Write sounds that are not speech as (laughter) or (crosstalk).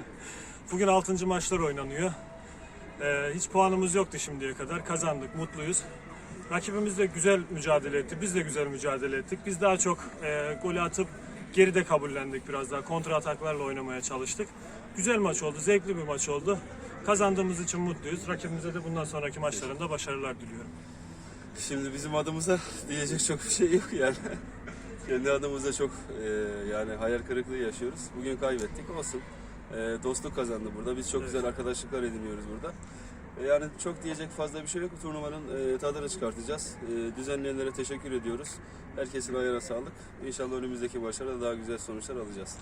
(laughs) Bugün 6. maçlar oynanıyor. Ee, hiç puanımız yoktu şimdiye kadar. Kazandık, mutluyuz. Rakibimiz de güzel mücadele etti. Biz de güzel mücadele ettik. Biz daha çok e, golü atıp geride kabullendik biraz daha. Kontra ataklarla oynamaya çalıştık. Güzel maç oldu, zevkli bir maç oldu. Kazandığımız için mutluyuz. Rakibimize de bundan sonraki maçlarında başarılar diliyorum. Şimdi bizim adımıza diyecek çok bir şey yok yani. Kendi adımıza çok e, yani hayal kırıklığı yaşıyoruz. Bugün kaybettik olsun. E, dostluk kazandı burada. Biz çok Evet. güzel arkadaşlıklar ediniyoruz burada. E, yani çok diyecek fazla bir şey yok. Turnuvanın e, tadını çıkartacağız. E, düzenleyenlere teşekkür ediyoruz. Herkesin ayağına sağlık. İnşallah önümüzdeki başarıda daha güzel sonuçlar alacağız.